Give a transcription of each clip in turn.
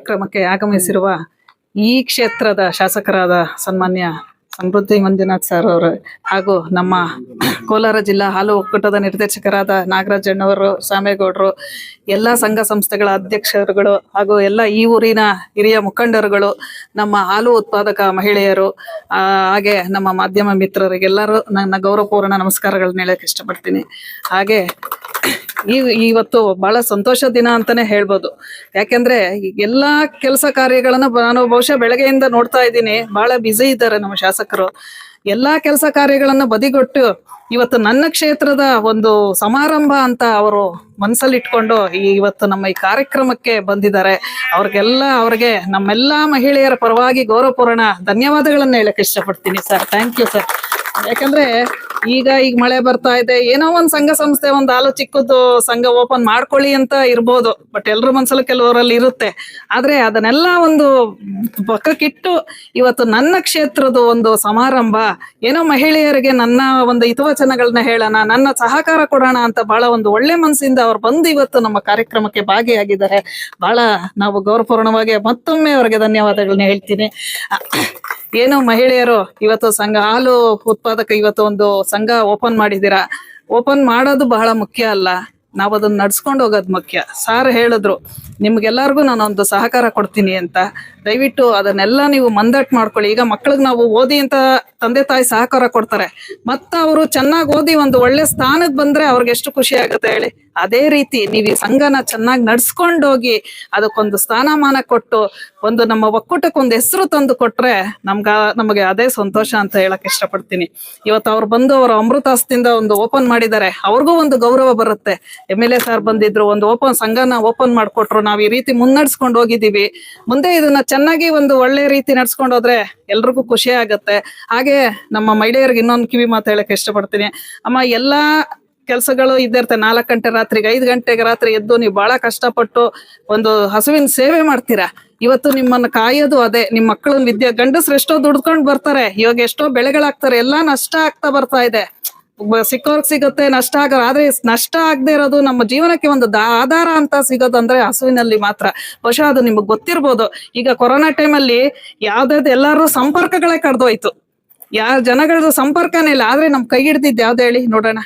ಕಾರ್ಯಕ್ರಮಕ್ಕೆ ಆಗಮಿಸಿರುವ ಈ ಕ್ಷೇತ್ರದ ಶಾಸಕರಾದ ಸನ್ಮಾನ್ಯ ಸಮೃದ್ಧಿ ಮಂಜುನಾಥ್ ಸರ್ ಅವರು ಹಾಗೂ ನಮ್ಮ ಕೋಲಾರ ಜಿಲ್ಲಾ ಹಾಲು ಒಕ್ಕೂಟದ ನಿರ್ದೇಶಕರಾದ ನಾಗರಾಜಣ್ಣವರು ಸಾಮೇಗೌಡರು ಎಲ್ಲ ಸಂಘ ಸಂಸ್ಥೆಗಳ ಅಧ್ಯಕ್ಷರುಗಳು ಹಾಗೂ ಎಲ್ಲ ಈ ಊರಿನ ಹಿರಿಯ ಮುಖಂಡರುಗಳು, ನಮ್ಮ ಹಾಲು ಉತ್ಪಾದಕ ಮಹಿಳೆಯರು ಹಾಗೆ ನಮ್ಮ ಮಾಧ್ಯಮ ಮಿತ್ರರಿಗೆಲ್ಲರೂ ನನ್ನ ಗೌರವಪೂರ್ಣ ನಮಸ್ಕಾರಗಳನ್ನ ಹೇಳಕ್ಕೆ ಇಷ್ಟಪಡ್ತೀನಿ. ಹಾಗೆ ಈ ಇವತ್ತು ಬಹಳ ಸಂತೋಷ ದಿನ ಅಂತಾನೆ ಹೇಳ್ಬೋದು. ಯಾಕೆಂದ್ರೆ ಎಲ್ಲಾ ಕೆಲಸ ಕಾರ್ಯಗಳನ್ನ ನಾನು ಬಹುಶಃ ಬೆಳಗ್ಗೆಯಿಂದ ನೋಡ್ತಾ ಇದ್ದೀನಿ. ಬಹಳ ಬ್ಯುಸಿ ಇದ್ದಾರೆ ನಮ್ಮ ಶಾಸಕರು. ಎಲ್ಲಾ ಕೆಲಸ ಕಾರ್ಯಗಳನ್ನ ಬದಿಗೊಟ್ಟು ಇವತ್ತು ನನ್ನ ಕ್ಷೇತ್ರದ ಒಂದು ಸಮಾರಂಭ ಅಂತ ಅವರು ಮನಸ್ಸಲ್ಲಿ ಇಟ್ಕೊಂಡು ಈ ಇವತ್ತು ನಮ್ಮ ಈ ಕಾರ್ಯಕ್ರಮಕ್ಕೆ ಬಂದಿದ್ದಾರೆ. ಅವ್ರಿಗೆಲ್ಲ ಅವ್ರಿಗೆ ನಮ್ಮೆಲ್ಲಾ ಮಹಿಳೆಯರ ಪರವಾಗಿ ಗೌರವಪೂರ್ಣ ಧನ್ಯವಾದಗಳನ್ನ ಹೇಳಕ್ ಇಷ್ಟಪಡ್ತೀನಿ ಸರ್. ಥ್ಯಾಂಕ್ ಯು ಸರ್ ಯಾಕಂದ್ರೆ ಈಗ ಈಗ ಮಳೆ ಬರ್ತಾ ಇದೆ. ಏನೋ ಒಂದ್ ಸಂಘ ಸಂಸ್ಥೆ, ಒಂದ್ ಆಲೋ ಚಿಕ್ಕದ್ದು ಸಂಘ ಓಪನ್ ಮಾಡ್ಕೊಳ್ಳಿ ಅಂತ ಇರ್ಬೋದು. ಬಟ್ ಎಲ್ರ ಮನ್ಸಲ್ಲೂ ಕೆಲವರಲ್ಲಿ ಇರುತ್ತೆ. ಆದ್ರೆ ಅದನ್ನೆಲ್ಲ ಒಂದು ಪಕ್ಕಕ್ಕಿಟ್ಟು ಇವತ್ತು ನನ್ನ ಕ್ಷೇತ್ರದ ಒಂದು ಸಮಾರಂಭ. ಏನೋ ಮಹಿಳೆಯರಿಗೆ ನನ್ನ ಒಂದು ಹಿತವಚನಗಳನ್ನ ಹೇಳೋಣ, ನನ್ನ ಸಹಕಾರ ಕೊಡೋಣ ಅಂತ ಬಹಳ ಒಂದು ಒಳ್ಳೆ ಮನಸ್ಸಿಂದ ಅವ್ರು ಬಂದು ಇವತ್ತು ನಮ್ಮ ಕಾರ್ಯಕ್ರಮಕ್ಕೆ ಭಾಗಿಯಾಗಿದ್ದಾರೆ. ಬಹಳ ನಾವು ಗೌರವಪೂರ್ಣವಾಗಿ ಮತ್ತೊಮ್ಮೆ ಅವರಿಗೆ ಧನ್ಯವಾದಗಳನ್ನ ಹೇಳ್ತೀನಿ. ಏನು ಮಹಿಳೆಯರು ಇವತ್ತು ಸಂಘ, ಹಾಲು ಉತ್ಪಾದಕ ಇವತ್ತು ಒಂದು ಸಂಘ ಓಪನ್ ಮಾಡಿದ್ದೀರಾ? ಓಪನ್ ಮಾಡೋದು ಬಹಳ ಮುಖ್ಯ ಅಲ್ಲ. ನಾವು ಅದನ್ನ ನಡ್ಸ್ಕೊಂಡು ಹೋಗೋದು ಮುಖ್ಯ. ಸಾರ್ ಹೇಳಿದ್ರು ನಿಮ್ಗೆಲ್ಲರಿಗೂ ಒಂದು ಸಹಕಾರ ಕೊಡ್ತೀನಿ ಅಂತ. ದಯವಿಟ್ಟು ಅದನ್ನೆಲ್ಲ ನೀವು ಮಂದಟ್ ಮಾಡ್ಕೊಳ್ಳಿ. ಈಗ ಮಕ್ಳಿಗೆ ನಾವು ಓದಿ ಅಂತ ತಂದೆ ತಾಯಿ ಸಹಕಾರ ಕೊಡ್ತಾರೆ. ಮತ್ತ ಅವರು ಚೆನ್ನಾಗಿ ಓದಿ ಒಂದು ಒಳ್ಳೆ ಸ್ಥಾನಕ್ಕೆ ಬಂದ್ರೆ ಅವ್ರಿಗೆ ಎಷ್ಟು ಖುಷಿ ಆಗುತ್ತೆ ಹೇಳಿ. ಅದೇ ರೀತಿ ನೀವು ಈ ಸಂಘನ ಚೆನ್ನಾಗಿ ನಡ್ಸ್ಕೊಂಡೋಗಿ ಅದಕ್ಕೊಂದು ಸ್ಥಾನಮಾನ ಕೊಟ್ಟು ಒಂದು ನಮ್ಮ ಒಕ್ಕೂಟಕ್ಕೆ ಒಂದು ಹೆಸರು ತಂದು ಕೊಟ್ರೆ ನಮ್ಗ, ನಮಗೆ ಅದೇ ಸಂತೋಷ ಅಂತ ಹೇಳಕ್ ಇಷ್ಟಪಡ್ತೀನಿ. ಇವತ್ತು ಅವ್ರು ಬಂದು ಅವರು ಅಮೃತಾಸ್ತಿಂದ ಒಂದು ಓಪನ್ ಮಾಡಿದ್ದಾರೆ. ಅವ್ರಿಗೂ ಒಂದು ಗೌರವ ಬರುತ್ತೆ. ಎಂ ಸರ್ ಬಂದಿದ್ರು, ಒಂದು ಓಪನ್ ಸಂಘನ ಓಪನ್ ಮಾಡ್ಕೊಟ್ರು. ನಾವ್ ಈ ರೀತಿ ಮುನ್ನಡೆಸ್ಕೊಂಡು ಹೋಗಿದ್ದೀವಿ. ಮುಂದೆ ಇದನ್ನ ಚೆನ್ನಾಗಿ ಒಂದು ಒಳ್ಳೆ ರೀತಿ ನಡ್ಸ್ಕೊಂಡು ಹೋದ್ರೆ ಎಲ್ರಿಗೂ ಖುಷಿ ಆಗತ್ತೆ. ಹಾಗೆ ನಮ್ಮ ಮಹಿಳೆಯರಿಗೆ ಇನ್ನೊಂದು ಕಿವಿ ಮಾತು ಹೇಳಕ್ ಇಷ್ಟಪಡ್ತೀನಿ. ಅಮ್ಮ, ಎಲ್ಲಾ ಕೆಲಸಗಳು ಇದ್ದಿರ್ತೆ ನಾಲ್ಕು ಗಂಟೆ ರಾತ್ರಿಗೆ, ಐದು ಗಂಟೆಗೆ ರಾತ್ರಿ ಎದ್ದು ನೀವು ಬಹಳ ಕಷ್ಟಪಟ್ಟು ಒಂದು ಹಸುವಿನ ಸೇವೆ ಮಾಡ್ತೀರಾ? ಇವತ್ತು ನಿಮ್ಮನ್ನ ಕಾಯೋದು ಅದೇ. ನಿಮ್ಮ ಮಕ್ಕಳನ್ನ ವಿದ್ಯೆ ಗಂಡಸ್ರು ಎಷ್ಟೋ ದುಡ್ಕೊಂಡು ಬರ್ತಾರೆ. ಇವಾಗ ಎಷ್ಟೋ ಬೆಳೆಗಳಾಗ್ತಾರೆ. ಎಲ್ಲಾ ನಷ್ಟ ಆಗ್ತಾ ಬರ್ತಾ ಇದೆ. ಸಿಕ್ಕೋರ್ಗ್ ಸಿಗುತ್ತೆ, ನಷ್ಟ ಆಗಲ್ಲ ಆದ್ರೆ ನಷ್ಟ ಆಗದೆ ಇರೋದು ನಮ್ಮ ಜೀವನಕ್ಕೆ ಒಂದು ಆಧಾರ ಅಂತ ಸಿಗೋದಂದ್ರೆ ಹಸುವಿನಲ್ಲಿ ಮಾತ್ರ. ಬಹುಶಃ ಅದು ನಿಮಗ್ ಗೊತ್ತಿರ್ಬೋದು. ಈಗ ಕೊರೋನಾ ಟೈಮಲ್ಲಿ ಯಾವ್ದಾದ್ ಎಲ್ಲಾರು ಸಂಪರ್ಕಗಳೇ ಕಡ್ದೋಯ್ತು. ಯಾರ ಜನಗಳ ಸಂಪರ್ಕನೇ ಇಲ್ಲ, ಆದ್ರೆ ನಮ್ ಕೈ ಹಿಡ್ದಿದ್ ಯಾವ್ದು ಹೇಳಿ ನೋಡೋಣ.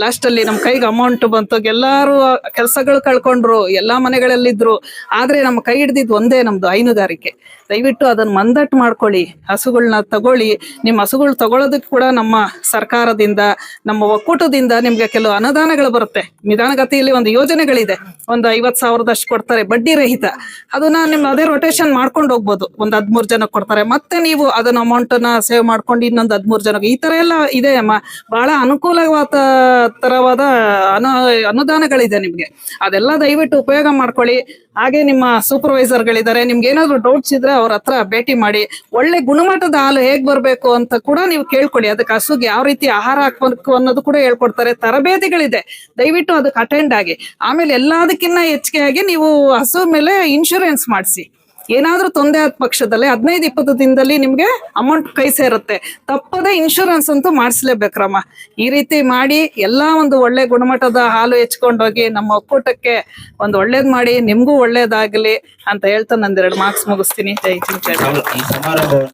ಲಾಸ್ಟ್ ಅಲ್ಲಿ ನಮ್ ಕೈಗೆ ಅಮೌಂಟ್ ಬಂತು ಎಲ್ಲಾರು ಕೆಲಸಗಳು ಕಳ್ಕೊಂಡ್ರು, ಎಲ್ಲಾ ಮನೆಗಳಲ್ಲಿದ್ರು. ಆದ್ರೆ ನಮ್ಮ ಕೈ ಹಿಡ್ದಿದ್ ಒಂದೇ ನಮ್ದು ಹೈನುಗಾರಿಕೆ. ದಯವಿಟ್ಟು ಅದನ್ನ ಮಂದಟ್ ಮಾಡ್ಕೊಳ್ಳಿ ಹಸುಗಳನ್ನ ತಗೊಳ್ಳಿ. ನಿಮ್ ಹಸುಗಳು ತಗೊಳ್ಳೋದಕ್ಕೆ ಕೂಡ ನಮ್ಮ ಸರ್ಕಾರದಿಂದ, ನಮ್ಮ ಒಕ್ಕೂಟದಿಂದ ನಿಮ್ಗೆ ಕೆಲವು ಅನುದಾನಗಳು ಬರುತ್ತೆ. ನಿಧಾನಗತಿಯಲ್ಲಿ ಒಂದು ಯೋಜನೆಗಳಿದೆ. ಒಂದು ಐವತ್ ಸಾವಿರದಷ್ಟು ಕೊಡ್ತಾರೆ ಬಡ್ಡಿ ರಹಿತ. ಅದನ್ನ ನಿಮ್ ಅದೇ ರೊಟೇಷನ್ ಮಾಡ್ಕೊಂಡು ಹೋಗ್ಬೋದು. ಒಂದ್ ಹದ್ಮೂರ್ ಜನ ಕೊಡ್ತಾರೆ. ಮತ್ತೆ ನೀವು ಅದನ್ನ ಅಮೌಂಟ್ನ ಸೇವ್ ಮಾಡ್ಕೊಂಡು ಇನ್ನೊಂದ್ ಹದ್ಮೂರ್ ಜನ ಈ ತರ ಎಲ್ಲ ಇದೆ ಅಮ್ಮ. ಬಹಳ ಅನುಕೂಲವಾದ ತರವಾದ ಅನು, ಅನುದಾನಗಳಿದೆ ನಿಮ್ಗೆ. ಅದೆಲ್ಲ ದಯವಿಟ್ಟು ಉಪಯೋಗ ಮಾಡ್ಕೊಳ್ಳಿ. ಹಾಗೆ ನಿಮ್ಮ ಸೂಪರ್ವೈಸರ್ ಗಳಿದ್ದಾರೆ ನಿಮ್ಗೆ ಏನಾದ್ರು ಡೌಟ್ಸ್ ಇದ್ರೆ ಅವ್ರ ಹತ್ರ ಭೇಟಿ ಮಾಡಿ. ಒಳ್ಳೆ ಗುಣಮಟ್ಟದ ಹಾಲು ಹೇಗ್ ಬರ್ಬೇಕು ಅಂತ ಕೂಡ ನೀವು ಕೇಳ್ಕೊಳ್ಳಿ. ಅದಕ್ಕೆ ಹಸುಗೆ ಯಾವ ರೀತಿ ಆಹಾರ ಹಾಕ್ಬೇಕು ಅನ್ನೋದು ಕೂಡ ಹೇಳ್ಕೊಡ್ತಾರೆ. ತರಬೇತಿಗಳಿದೆ. ದಯವಿಟ್ಟು ಅದಕ್ಕೆ ಅಟೆಂಡ್ ಆಗಿ. ಆಮೇಲೆ ಎಲ್ಲದಕ್ಕಿಂತ ಹೆಚ್ಚಿಗೆ ಆಗಿ ನೀವು ಹಸು ಮೇಲೆ ಇನ್ಶೂರೆನ್ಸ್ ಮಾಡಿಸಿ. ಏನಾದ್ರೂ ತೊಂದರೆ ಆದ ಪಕ್ಷದಲ್ಲಿ ಹದಿನೈದು, ಇಪ್ಪತ್ತು ದಿನದಲ್ಲಿ ನಿಮ್ಗೆ ಅಮೌಂಟ್ ಕೈ ಸೇರುತ್ತೆ. ತಪ್ಪದೆ ಇನ್ಶೂರೆನ್ಸ್ ಅಂತೂ ಮಾಡಿಸ್ಲೇಬೇಕ್ರಮ್ಮ ಈ ರೀತಿ ಮಾಡಿ ಎಲ್ಲಾ ಒಂದು ಒಳ್ಳೆ ಗುಣಮಟ್ಟದ ಹಾಲು ಹೆಚ್ಕೊಂಡೋಗಿ ನಮ್ಮ ಒಕ್ಕೂಟಕ್ಕೆ ಒಂದು ಒಳ್ಳೇದ್ ಮಾಡಿ, ನಿಮ್ಗೂ ಒಳ್ಳೇದಾಗ್ಲಿ ಅಂತ ಹೇಳ್ತಾ ನಂದೆರಡು ಮಾರ್ಕ್ಸ್ ಮುಗಿಸ್ತೀನಿ. ಜೈ ಜೈ